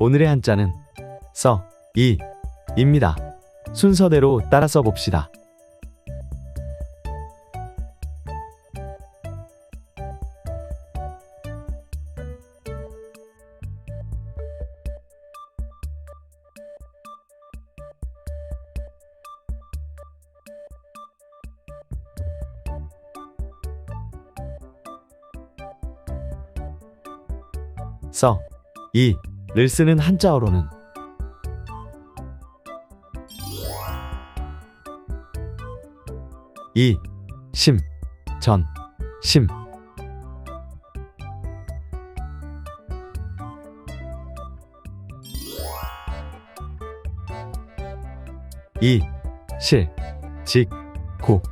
오늘의 한자는 써, 이, 입니다. 순서대로 따라 써봅시다. 써, 이, 를 쓰는 한자어로는 이, 심, 전, 심. 이, 실, 직, 고.